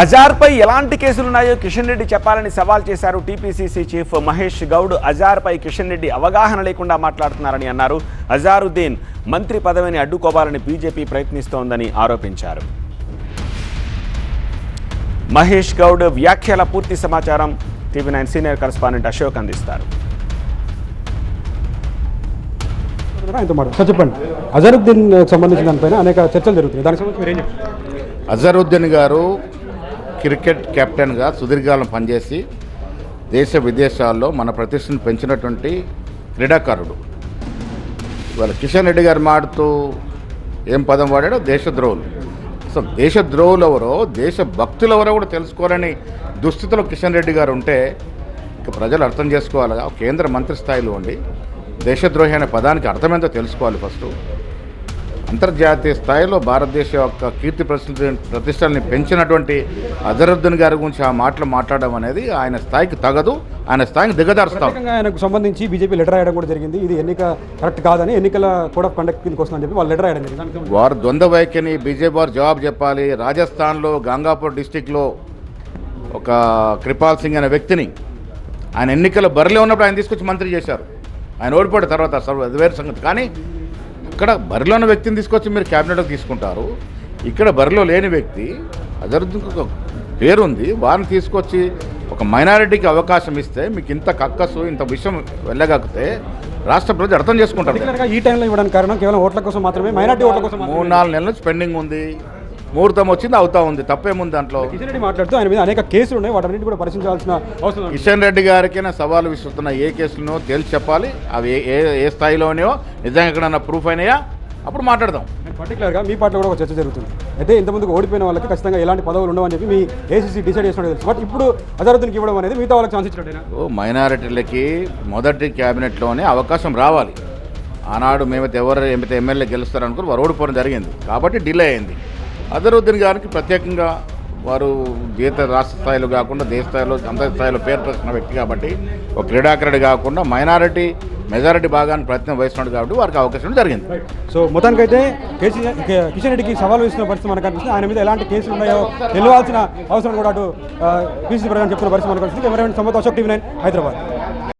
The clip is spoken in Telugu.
అజార్పై ఎలాంటి కేసులున్నాయో కిషన్ రెడ్డి చెప్పాలని సవాల్ చేశారు టీపీసీసీ చీఫ్ మహేష్ గౌడ్. అజార్పై కిషన్ రెడ్డి అవగాహన లేకుండా మాట్లాడుతున్నారని అన్నారు. అజారుద్దీన్ మంత్రి పదవిని అడ్డుకోవాలని బీజేపీ ప్రయత్నిస్తోందని ఆరోపించారు. మహేష్ గౌడ్ వ్యాఖ్యల పూర్తి సమాచారం TV nine senior correspondent Ashok అందిస్తారు. ఆయనతో చెప్పండి. అజరుద్దీన్ సంబంధించిన దానిపైన అనేక చర్చలు జరుగుతున్నాయి. దానికి సంబంధించి మీరు ఏం చెప్తారు? అజరుద్దీన్ గారు క్రికెట్ కెప్టెన్గా సుదీర్ఘకాలం పనిచేసి దేశ విదేశాల్లో మన ప్రతిష్టను పెంచినటువంటి క్రీడాకారుడు. ఇవాళ కిషన్ రెడ్డి గారు మాడుతూ ఏం పదం వాడాడో? దేశద్రోహులు అసలు దేశద్రోహులు ఎవరో దేశ భక్తులు ఎవరో కూడా తెలుసుకోవాలని దుస్థితిలో కిషన్ రెడ్డి గారు ఉంటే ఇక ప్రజలు అర్థం చేసుకోవాలి కేంద్ర మంత్రి స్థాయిలో ఉండి దేశద్రోహి అనే పదానికి అర్థమేందో తెలుసుకోవాలి ఫస్ట్. అంతర్జాతీయ స్థాయిలో భారతదేశ యొక్క కీర్తి ప్రతిష్ట ప్రతిష్టల్ని పెంచినటువంటి అజరుద్దీన్ గారి గురించి ఆ మాటలు మాట్లాడడం అనేది ఆయన స్థాయికి తగదు. ఆయన స్థాయికి దిగదారుస్తాం ఆయనకు సంబంధించి బీజేపీ లెటర్ రాయడం కూడా జరిగింది. ఇది ఎన్నిక కరెక్ట్ కాదని ఎన్నికల కోడ్ ఆఫ్ కండక్ట్ కిందకి వస్తుందని చెప్పి వాళ్ళు లెటర్ రాయడం జరిగింది. వారు ద్వంద్వ వైఖరిని బీజేపీ వారు జవాబు చెప్పాలి. రాజస్థాన్లో గంగాపూర్ డిస్టిక్లో ఒక కృపాల్ సింగ్ అనే వ్యక్తిని ఆయన ఎన్నికల బరిలో ఉన్నప్పుడు ఆయన తీసుకొచ్చి మంత్రి చేశారు. ఆయన ఓడిపోయిన తర్వాత సర్వ వేరే సంగతి. కానీ ఇక్కడ బరిలో ఉన్న వ్యక్తిని తీసుకొచ్చి మీరు క్యాబినెట్కి తీసుకుంటారు. ఇక్కడ బరిలో లేని వ్యక్తి అజరుద్దీన్కి ఒక పేరుంది. వారిని తీసుకొచ్చి ఒక మైనారిటీకి అవకాశం ఇస్తే మీకు ఇంత కక్కసు ఇంత విషయం వెళ్ళగక్కితే రాష్ట్ర ప్రజలు అర్థం చేసుకుంటారు. ఈ టైంలో ఇవ్వడానికి కారణం కేవలం ఓట్ల కోసం మాత్రమే మైనార్టీ ఓట్ల కోసం. మూడు నాలుగు నెలల నుంచి పెండింగ్ ఉంది. ముహూర్తం వచ్చింది అవుతా ఉంది. తప్పేముంది దాంట్లో? కిషన్ రెడ్డి మాట్లాడుతూ ఆయన మీద అనేక కేసులు ఉన్నాయి. వాటన్నిటి కూడా పరిశీలించాల్సిన అవసరం. కిషన్ రెడ్డి గారికి నా సవాలు విసురుతున్న ఏ కేసులను తేల్చి చెప్పాలి. అవి ఏ- ఏ ఏ స్థాయిలోనో నిజంగా ఎక్కడన్నా ప్రూఫ్ అయినాయా? అప్పుడు మాట్లాడదాం. పర్టికులర్గా మీ పార్టీలో కూడా ఒక చర్చ జరుగుతుంది. అయితే ఇంతకుముందు ఓడిపోయిన వాళ్ళకి ఖచ్చితంగా ఎలాంటి పదవులు ఉండవని చెప్పి మీ ఏసీసీ డిసైడ్ చేసినట్టు తెలుసు. బట్ ఇప్పుడు అజరుద్దీన్కి ఇవ్వడం అనేది మిగతా వాళ్ళకి ఛాన్స్ ఇచ్చినట్టేనా? ఓ మైనారిటీలకి మొదటి క్యాబినెట్లోనే అవకాశం రావాలి. ఆనాడు మేమైతే ఎవరు ఏమైతే ఎమ్మెల్యే గెలుస్తారనుకుని వారు ఓడిపోవడం జరిగింది. కాబట్టి డిలే అయింది. అజరుద్దీన్ గారికి ప్రత్యేకంగా వారు జీత రాష్ట్ర స్థాయిలో కాకుండా దేశ స్థాయిలో అంతర్జాతీయ స్థాయిలో పేరు ప్రశ్న వ్యక్తి కాబట్టి ఒక క్రీడాకారుడు కాకుండా మైనారిటీ మెజారిటీ భాగాన్ని ప్రయత్నం వహిస్తున్నాడు కాబట్టి వారికి అవకాశం జరిగింది. సో మొత్తానికైతే కిషన్ రెడ్డికి సవాల్ ఇస్తున్న పరిస్థితి మనకు కనిపిస్తుంది ఆయన మీద ఎలాంటి కేసులు ఉన్నాయో తెలియాల్సిన అవసరం కూడా అటు పీసీ ప్రధాని చెప్తున్న పరిస్థితి మనకు కనిపిస్తుంది cameraman Samatha Ashok TV nine Hyderabad.